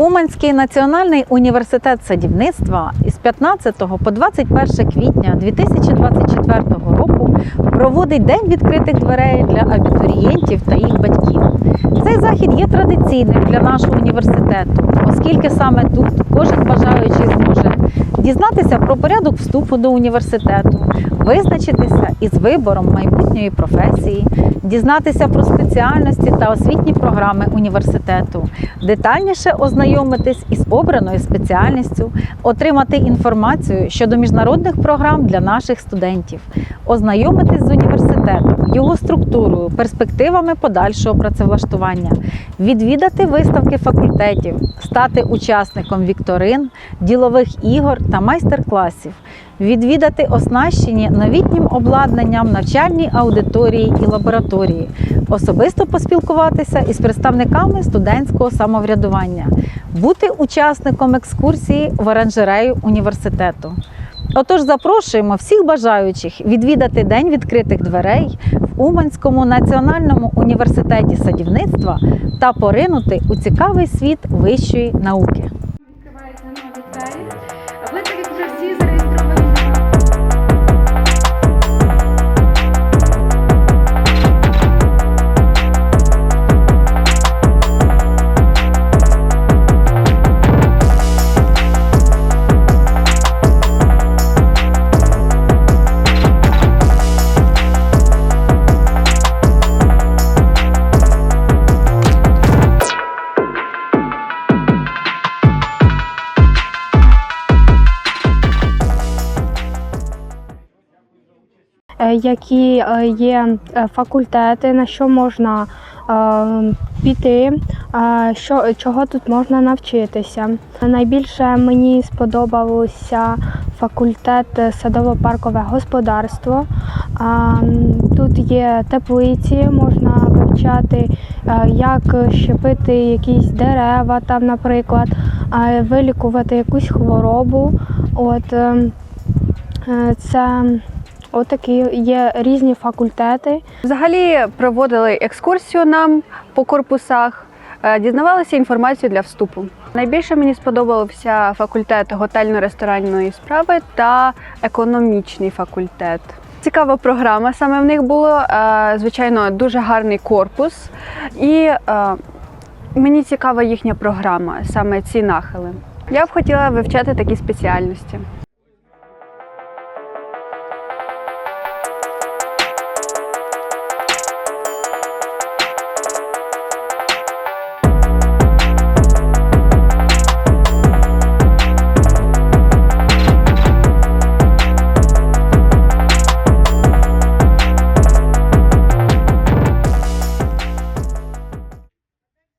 Уманський національний університет садівництва із 15 по 21 квітня 2024 року проводить День відкритих дверей для абітурієнтів та їх батьків. Цей захід є традиційним для нашого університету, оскільки саме тут кожен бажаючий зможе дізнатися про порядок вступу до університету, визначитися із вибором майбутньої професії, дізнатися про спеціальності та освітні програми університету, детальніше ознайомитись із обраною спеціальністю, отримати інформацію щодо міжнародних програм для наших студентів, ознайомитись з університетом, його структурою, перспективами подальшого працевлаштування, відвідати виставки факультетів, стати учасником вікторин, ділових ігор та майстер-класів, відвідати оснащені новітнім обладнанням навчальні аудиторії і лабораторії, особисто поспілкуватися із представниками студентського самоврядування, бути учасником екскурсії в оранжерею університету. Отож, запрошуємо всіх бажаючих відвідати День відкритих дверей в Уманському національному університеті садівництва та поринути у цікавий світ вищої науки. Які е, є е, факультети, на що можна е, піти, е, що, чого тут можна навчитися. Найбільше мені сподобався факультет садово-паркове господарство. Тут є теплиці, можна вивчати, е, як щепити якісь дерева, там, наприклад, вилікувати якусь хворобу. От, ем, е, це Отакі є різні факультети. Взагалі проводили екскурсію нам по корпусах, е, дізнавалися інформацію для вступу. Найбільше мені сподобався факультет готельно-ресторанної справи та економічний факультет. Цікава програма саме в них було. е, Звичайно, дуже гарний корпус, і е, мені цікава їхня програма, саме ці нахили. Я б хотіла вивчати такі спеціальності.